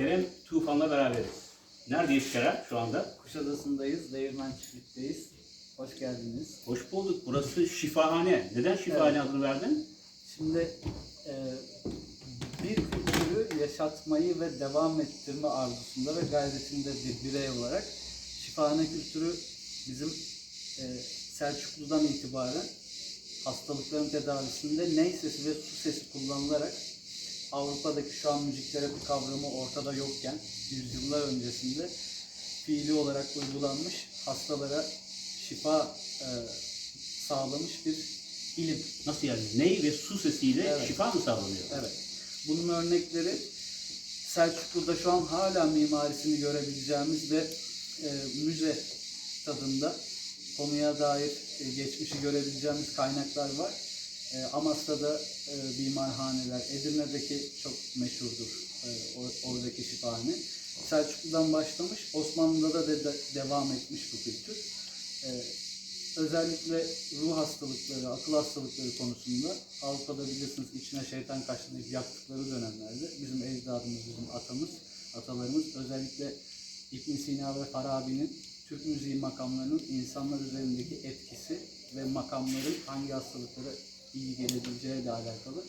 Kerem Tufan'la beraberiz. Neredeyiz Kerem şu anda? Kuşadası'ndayız, Değirmen Çiftlik'teyiz. Hoş geldiniz. Hoş bulduk. Burası şifahane. Neden şifahane adını verdin? Şimdi e, bir kültürü yaşatmayı ve devam ettirme arzusunda ve gayretinde bir birey olarak şifahane kültürü bizim e, Selçuklu'dan itibaren hastalıkların tedavisinde ney sesi ve su sesi kullanılarak Avrupa'daki şu an müzik terapi kavramı ortada yokken yüzyıllar öncesinde fiili olarak uygulanmış hastalara şifa e, sağlamış bir ilim. Nasıl yani? Ney ve su sesiyle Evet. şifa mı sağlanıyor? Evet. Bunun örnekleri Selçuklu'da şu an hala mimarisini görebileceğimiz ve e, müze tadında konuya dair e, geçmişi görebileceğimiz kaynaklar var. E, Amasya'da e, mimarhaneler, Edirne'deki çok meşhurdur e, or- oradaki şifahane. Selçuklu'dan başlamış, Osmanlı'da da de- de- devam etmiş bu kültür. E, özellikle ruh hastalıkları, akıl hastalıkları konusunda Avrupa'da bilirsiniz içine şeytan kaçtı deyip yaktıkları dönemlerde bizim ecdadımız, bizim atamız, atalarımız özellikle İbn Sina ve Farabi'nin Türk müziği makamlarının insanlar üzerindeki etkisi ve makamların hangi hastalıklara iyi gelebileceği ile alakalı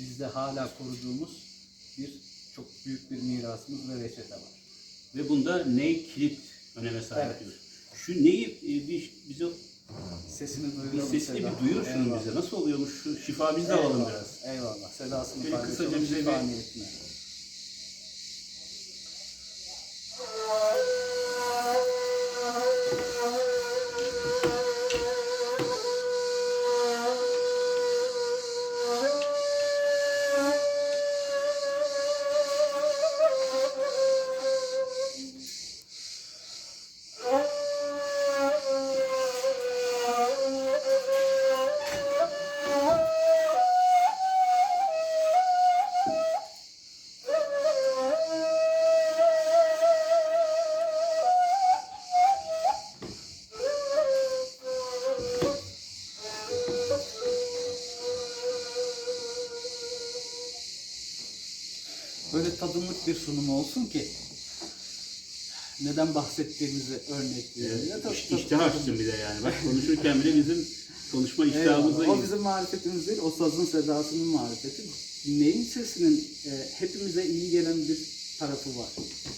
bizde hala koruduğumuz bir çok büyük bir mirasımız ve reçete var. Ve bunda ney kilit öneme sahip Evet. diyor. Şu neyi e, bir, bize Sesini bir duyuralım. sesini bir duyur şunu Eyvallah. bize. Nasıl oluyormuş şu şifa biz de alalım biraz. Eyvallah. Sedasını Şöyle kısaca bize bir- bir sunum olsun ki neden bahsettiğimizi örnekleyelim. Evet, Tabii, tabii, iştah tabii. açtın bir de yani. Bak konuşurken bile bizim konuşma iştahımıza. O bizim marifetimiz değil, o sazın sedasının marifeti. Neyin sesinin e, hepimize iyi gelen bir tarafı var.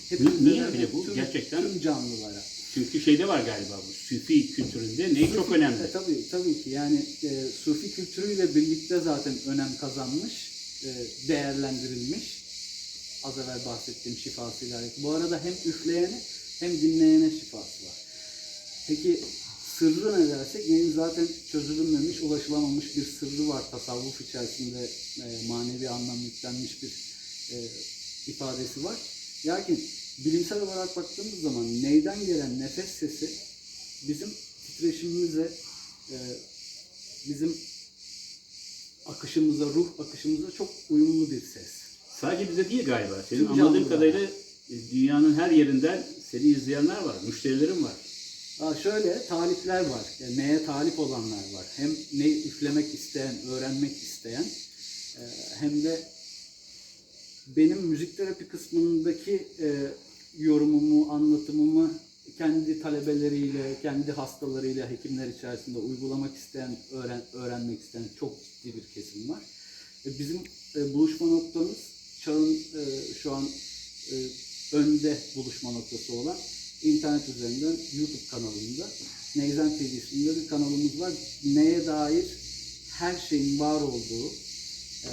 Hepimize niye öyle bu? Tüm, Gerçekten- Tüm canlılara. Çünkü şeyde var galiba bu Süfi kültüründe ney çok Sufi- önemli. E, tabii, tabii ki yani e, Sufi kültürüyle birlikte zaten önem kazanmış, e, değerlendirilmiş. Az evvel bahsettiğim şifasıyla alakalı. Bu arada hem üfleyene hem dinleyene şifası var. Peki sırrı ne dersek? Neyin zaten çözülmemiş, ulaşılamamış bir sırrı var. Tasavvuf içerisinde e, manevi anlam yüklenmiş bir e, ifadesi var. Lakin bilimsel olarak baktığımız zaman neyden gelen nefes sesi bizim titreşimimize, e, bizim akışımıza, ruh akışımıza çok uyumlu bir ses. Sadece bize değil galiba. Senin Tüm anladığım canlılar. kadarıyla e, dünyanın her yerinden seni izleyenler var, müşterilerin var. Ha şöyle talipler var. Yani neye talip olanlar var. Hem ne üflemek isteyen, öğrenmek isteyen e, hem de benim müzik terapi kısmındaki e, yorumumu, anlatımımı kendi talebeleriyle, kendi hastalarıyla hekimler içerisinde uygulamak isteyen, öğren, öğrenmek isteyen çok ciddi bir kesim var. E, bizim e, buluşma noktamız çağın e, şu an e, önde buluşma noktası olan internet üzerinden YouTube kanalında Neyzen TV isminde bir kanalımız var. Neye dair her şeyin var olduğu e,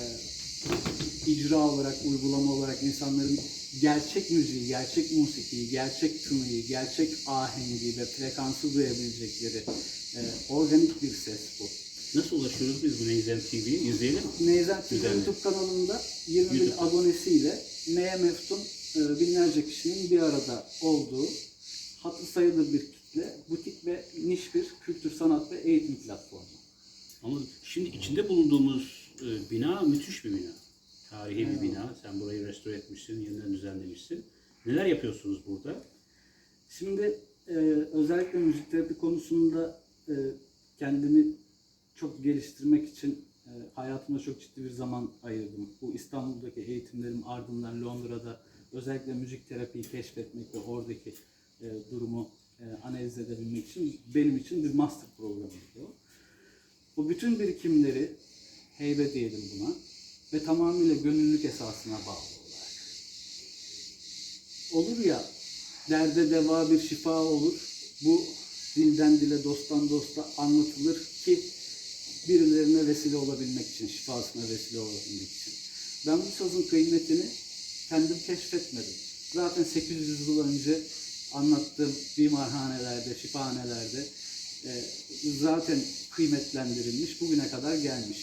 icra olarak, uygulama olarak insanların gerçek müziği, gerçek musikiyi, gerçek tınıyı, gerçek ahengi ve frekansı duyabilecekleri e, organik bir ses bu. Nasıl ulaşıyoruz biz bu Neyzen TV'ye? İzleyelim. Neyzen TV Güzel. YouTube kanalında 20 bin YouTube. abonesiyle neye meftun e, binlerce kişinin bir arada olduğu hatı sayılır bir kitle, butik ve niş bir kültür, sanat ve eğitim platformu. Ama şimdi içinde bulunduğumuz e, bina müthiş bir bina. Tarihi bir bina. Sen burayı restore etmişsin, yeniden düzenlemişsin. Neler yapıyorsunuz burada? Şimdi e, özellikle müzik terapi konusunda e, kendimi çok geliştirmek için e, hayatımda çok ciddi bir zaman ayırdım. Bu İstanbul'daki eğitimlerim ardından Londra'da özellikle müzik terapiyi keşfetmek ve oradaki e, durumu e, analiz edebilmek için benim için bir master programıydı o. Bu bütün birikimleri heybe diyelim buna ve tamamıyla gönüllülük esasına bağlı olarak. Olur ya derde deva bir şifa olur. Bu dilden dile dosttan dosta anlatılır ki birilerine vesile olabilmek için, şifasına vesile olabilmek için. Ben bu sazın kıymetini kendim keşfetmedim. Zaten 800 yıl önce anlattığım bimarhanelerde, şifahanelerde e, zaten kıymetlendirilmiş, bugüne kadar gelmiş.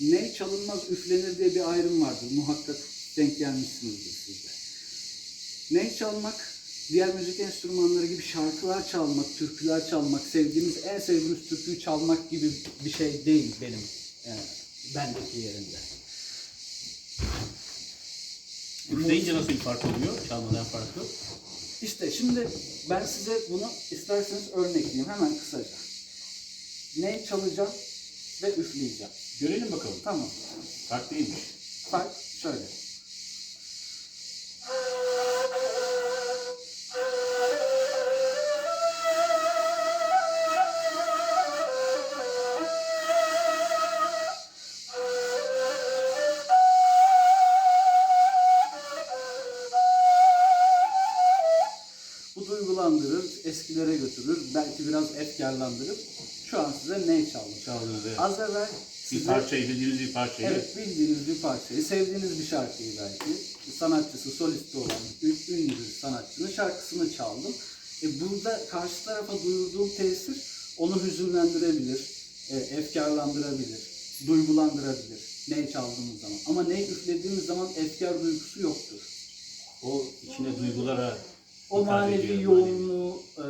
Ney çalınmaz üflenir diye bir ayrım vardır. Muhakkak denk gelmişsinizdir siz de. Ney çalmak, diğer müzik enstrümanları gibi şarkılar çalmak, türküler çalmak, sevdiğimiz, en sevdiğimiz türküyü çalmak gibi bir şey değil benim e, bendeki yerinde. Üfleyince nasıl bir fark oluyor? Çalmadan farklı. İşte şimdi ben size bunu isterseniz örnekleyeyim hemen kısaca. Ney çalacağım ve üfleyeceğim. Görelim bakalım. Tamam. Fark neymiş? Fark şöyle. Götürür, belki biraz efkarlandırır. Şu an size ney çaldım. Çaldığınız evet. Az evvel Bir size... parçayı, bildiğiniz bir parçayı. Evet, bildiğiniz bir parçayı, sevdiğiniz bir şarkıyı belki, sanatçısı, solisti olan ün- ünlü bir sanatçının şarkısını çaldım. E burada karşı tarafa duyurduğum tesir onu hüzünlendirebilir, e, efkarlandırabilir, duygulandırabilir ney çaldığımız zaman. Ama ney üflediğimiz zaman efkar duygusu yoktur. O içine duygulara O manevi yoğunluğu, e,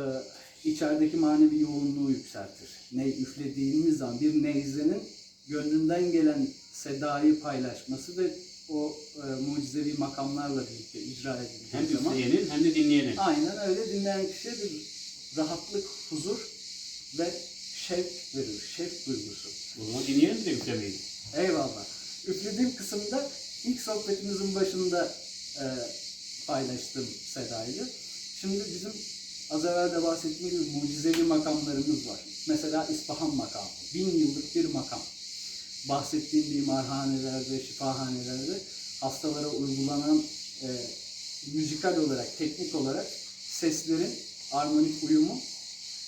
içerideki manevi yoğunluğu yükseltir. Ney üflediğimiz zaman bir neyzenin gönlünden gelen sedayı paylaşması ve o e, mucizevi makamlarla birlikte icra Hem edildiği zaman üfleyenin hem de dinleyenin. aynen öyle dinleyen kişiye bir rahatlık, huzur ve şevk verir, şevk duygusu. O zaman dinleyenin de üflemeyin. Eyvallah. Üflediğim kısımda ilk sohbetimizin başında e, paylaştım Seda'yı. Şimdi bizim az evvel de bahsettiğim gibi mucizevi makamlarımız var. Mesela İspahan makamı. Bin yıllık bir makam. Bahsettiğim mimarhanelerde, şifahanelerde hastalara uygulanan e, müzikal olarak, teknik olarak seslerin armonik uyumu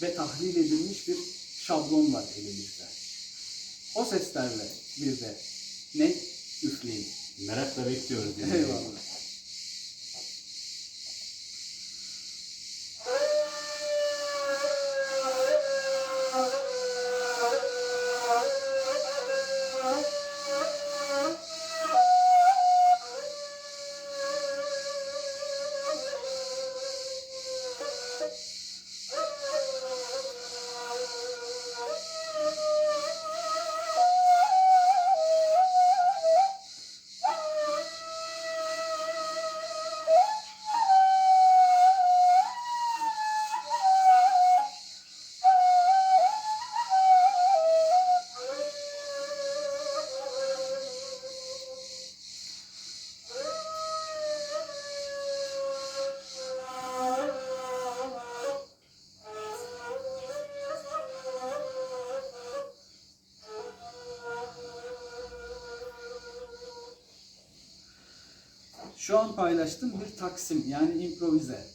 ve tahlil edilmiş bir şablon var elimizde. O seslerle bir de ne üfleyin. Merakla bekliyoruz. Eyvallah. Şu an paylaştığım bir taksim yani improvize.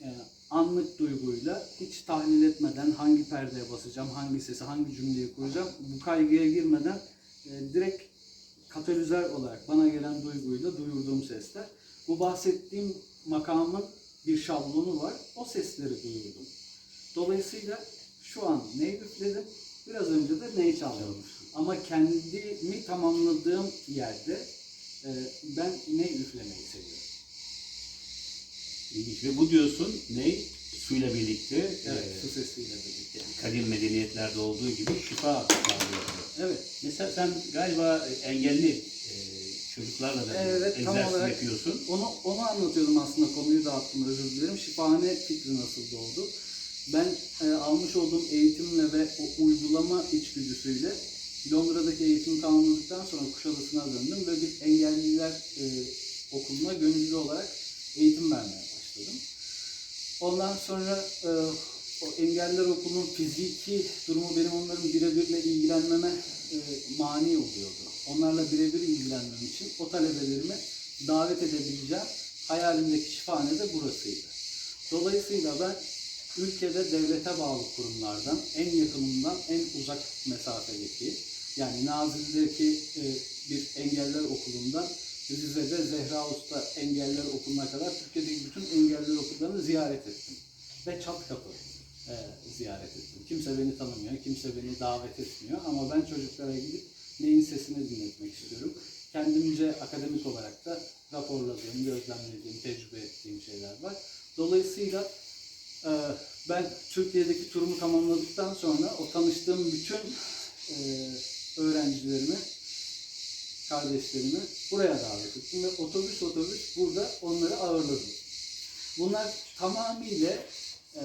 Ee, anlık duyguyla hiç tahlil etmeden hangi perdeye basacağım, hangi sesi, hangi cümleyi kuracağım bu kaygıya girmeden e, direkt katalizör olarak bana gelen duyguyla duyurduğum sesler. Bu bahsettiğim makamın bir şablonu var. O sesleri duyurdum. Dolayısıyla şu an neyi üfledim, biraz önce de neyi çaldım. Ama kendimi tamamladığım yerde e, ben ne üflemeyi seviyorum. İlginç. Ve bu diyorsun ne? Suyla birlikte Evet, e, su sesiyle birlikte. kadim medeniyetlerde olduğu gibi şifa sağlıyor. Evet, Mesela sen galiba engelli e, çocuklarla da Evet, tam egzersiz olarak. yapıyorsun. onu onu anlatıyordum aslında konuyu dağıttım özür dilerim. Şifahane fikri nasıl doğdu? Ben e, almış olduğum eğitimle ve o uygulama içgüdüsüyle Londra'daki eğitimi tamamladıktan sonra Kuşadası'na döndüm ve bir engelliler e, okuluna gönüllü olarak eğitim vermeye başladım. Ondan sonra e, o engeller okulunun fiziki durumu benim onların birebirle ilgilenmeme e, mani oluyordu. Onlarla birebir ilgilenmem için o talebelerimi davet edebileceğim hayalimdeki şifahane de burasıydı. Dolayısıyla ben ülkede devlete bağlı kurumlardan en yakınından en uzak mesafedeki yani Nazilli'deki e, bir engeller okulundan Rize'de Zehra Usta Engeller Okulu'na kadar Türkiye'deki bütün engeller okullarını ziyaret ettim. Ve çat kapı e, ziyaret ettim. Kimse beni tanımıyor, kimse beni davet etmiyor ama ben çocuklara gidip neyin sesini dinletmek istiyorum. Kendimce akademik olarak da raporladığım, gözlemlediğim, tecrübe ettiğim şeyler var. Dolayısıyla e, ben Türkiye'deki turumu tamamladıktan sonra o tanıştığım bütün e, öğrencilerimi, kardeşlerimi buraya davet ettim ve otobüs otobüs burada onları ağırladım. Bunlar tamamıyla e,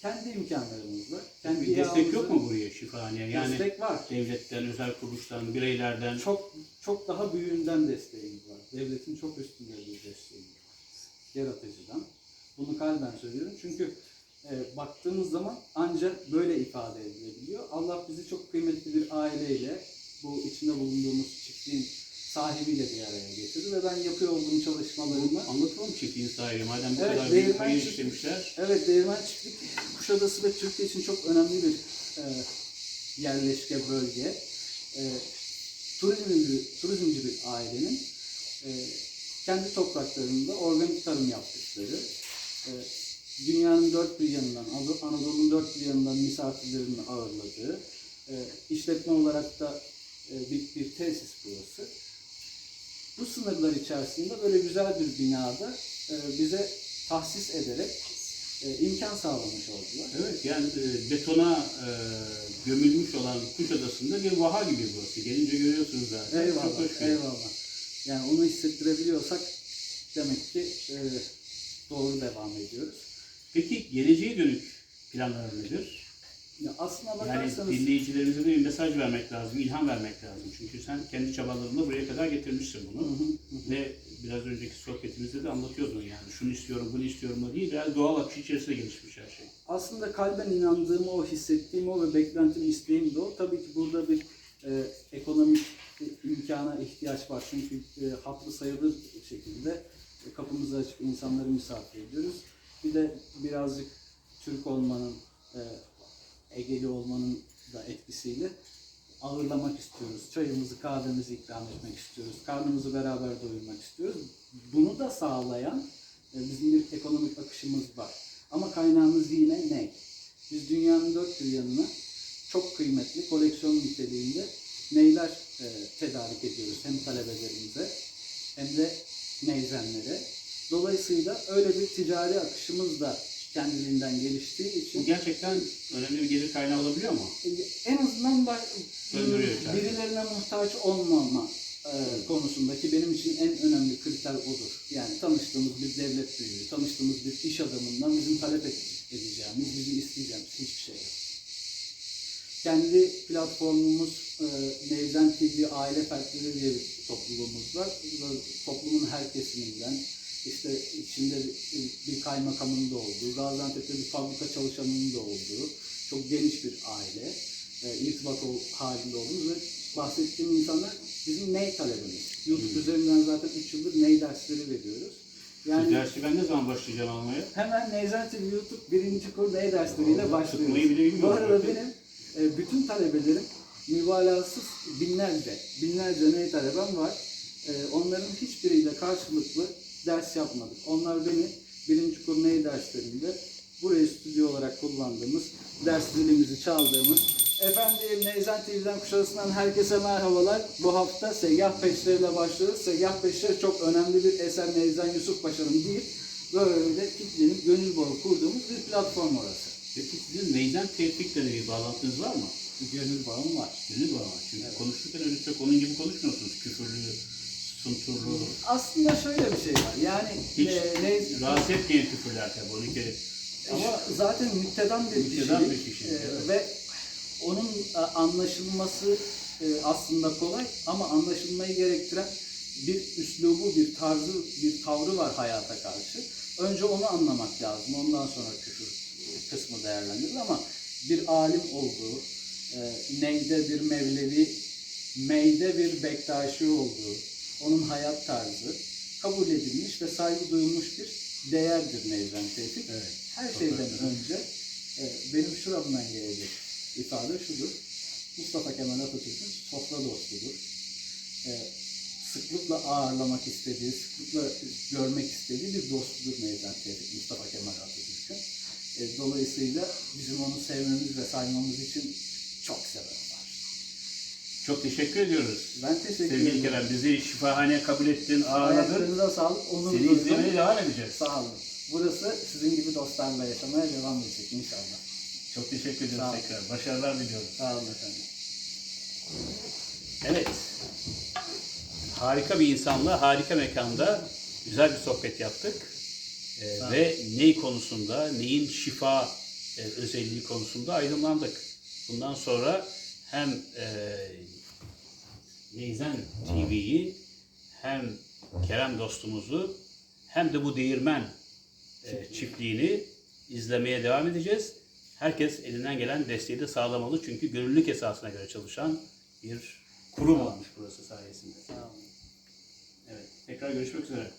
kendi imkanlarımızla, kendi Bir destek yok mu buraya şifahaneye? Yani Destek var. devletten, özel kuruluştan, bireylerden. Çok çok daha büyüğünden desteğimiz var. Devletin çok üstünde bir desteğimiz var. Yaratıcıdan. Bunu kalben söylüyorum. Çünkü e, baktığımız zaman ancak böyle ifade edilebiliyor. Allah bizi çok kıymetli bir aileyle bu içinde bulunduğumuz çiftliğin sahibiyle bir araya getirdi ve ben yapıyor olduğum çalışmalarımı Anlatalım çiftliğin sahibi. Madem bu Evet, kadar büyük hayır işlemişler. Evet, Değirmen Çiftlik Kuşadası ve Türkiye için çok önemli bir e, yerleşke bölge. E, turizmci, turizmci bir ailenin e, kendi topraklarında organik tarım yaptıkları, e, dünyanın dört bir yanından, Anadolu- Anadolu'nun dört bir yanından misafirlerini ağırladığı, e, işletme olarak da e, bir, bir tesis burası. Bu sınırlar içerisinde böyle güzel bir binada e, bize tahsis ederek e, imkan sağlamış oldular. Evet yani e, betona e, gömülmüş olan Kuşadası'nda bir vaha gibi burası. Gelince görüyorsunuz zaten. Çok Eyvallah, hoş bir- eyvallah. Yani onu hissettirebiliyorsak demek ki e, doğru devam ediyoruz. Peki geleceğe dönük planlar nedir? Ya aslına Yani bakarsanız dinleyicilerimize de bir mesaj vermek lazım, ilham vermek lazım. Çünkü sen kendi çabalarınla buraya kadar getirmişsin bunu. hı, hı. Ve biraz önceki sohbetimizde de anlatıyordun yani. Şunu istiyorum, bunu istiyorum da değil. Biraz doğal akış içerisinde gelişmiş her şey. aslında kalben inandığım o, hissettiğim o ve beklentim, isteğim de o. Tabii ki burada bir e, ekonomik imkana ihtiyaç var. Çünkü e, hatırı sayılır şekilde kapımızı açıp insanları misafir ediyoruz. Bir de birazcık Türk olmanın, e, Egeli olmanın da etkisiyle ağırlamak istiyoruz. Çayımızı, kahvemizi ikram etmek istiyoruz. Karnımızı beraber doyurmak istiyoruz. Bunu da sağlayan e, bizim bir ekonomik akışımız var. Ama kaynağımız yine ne? Biz dünyanın dört bir yanına çok kıymetli koleksiyon niteliğinde neyler e, tedarik ediyoruz hem talebelerimize hem de neyzenlere. Dolayısıyla öyle bir ticari akışımız da kendiliğinden geliştiği Bu için gerçekten önemli bir gelir kaynağı olabiliyor mu? en azından Döndürüyor içeride. birilerine muhtaç olmama e, konusundaki benim için en önemli kriter odur. Yani tanıştığımız bir devlet büyüğü, tanıştığımız bir iş adamından bizim talep edeceğimiz, bizim isteyeceğimiz hiçbir şey yok. Kendi platformumuz e, Nevzen TV Aile Fertleri diye bir topluluğumuz var. Toplumun her kesiminden, işte içinde bir, kaymakamın da olduğu, Gaziantep'te bir fabrika çalışanının da olduğu çok geniş bir aile, e, irtibat halinde olduğumuz ve bahsettiğim insanlar bizim ney talebimiz. YouTube Hmm. üzerinden zaten 3 yıldır ney dersleri veriyoruz. Yani dersi ben ne zaman başlayacağım almaya? hemen Nevzen TV YouTube birinci kur ney dersleriyle başlıyoruz. Bu arada benim e, bütün talebelerim mübalağasız binlerce, binlerce ney talebem var. E, onların hiçbiriyle karşılıklı ders yapmadık. Onlar beni birinci kur ney derslerinde burayı stüdyo olarak kullandığımız, ders dilimizi çaldığımız Efendim Neyzen TV'den Kuşadası'ndan herkese merhabalar. Bu hafta Seyyah Peşleri başlıyoruz. Seyyah Peşleri çok önemli bir eser Neyzen Yusuf Paşa'nın değil. Böyle kitlenip gönül bağı kurduğumuz bir platform orası. Peki sizin neyden tevfikle de bir bağlantınız var mı? Gönül bağım var. Gönül bağı var. Çünkü Evet. konuşurken öyle çok onun gibi konuşmuyorsunuz. Küfürlü, sunturlu, Aslında şöyle bir şey var. Yani hiç e, ne, rahatsız etmeyen küfürler tabii. Onunki ama zaten müptedan bir Müptedan kişilik bir kişi, e, evet. ve Onun e, anlaşılması e, aslında kolay ama anlaşılmayı gerektiren bir üslubu, bir tarzı, bir tavrı var hayata karşı. Önce onu anlamak lazım. Ondan sonra küfür kısmı değerlendirilir ama bir alim olduğu, e, neyde bir Mevlevi, meyde bir Bektaşi olduğu, onun hayat tarzı kabul edilmiş ve saygı duyulmuş bir değerdir Nevzen Tevfik. Evet. Her Çok şeyden haklısın. önce e, benim şuramdan gelecek ifade şudur. Mustafa Kemal Atatürk'ün sofra dostudur. E, sıklıkla ağırlamak istediği, sıklıkla görmek istediği bir dostudur Nevzen Tevfik Mustafa Kemal Atatürk'ün. E, dolayısıyla bizim onu sevmemiz ve saymamız için çok var. Çok teşekkür ediyoruz. Ben teşekkür Sevgili ederim. Kerem bizi şifahane kabul ettin, ağırladın. Ayaklarınıza sağlık, onur Seni duydum. izlemeye devam edeceğiz. Sağ olun. Burası sizin gibi dostlarla yaşamaya devam edecek inşallah. Çok teşekkür ediyoruz Sağ ol. tekrar. Başarılar diliyoruz. Sağ olun efendim. Evet. Harika bir insanla, harika mekanda güzel bir sohbet yaptık. Ee, Sağ ol. ve ney konusunda, neyin şifa e, özelliği konusunda aydınlandık. Bundan sonra hem e, Neyzen TV'yi hem Kerem dostumuzu hem de bu değirmen e, çiftliğini izlemeye devam edeceğiz. Herkes elinden gelen desteği de sağlamalı çünkü gönüllülük esasına göre çalışan bir kurum olmuş burası sayesinde. Sağ olun. Evet, tekrar görüşmek üzere.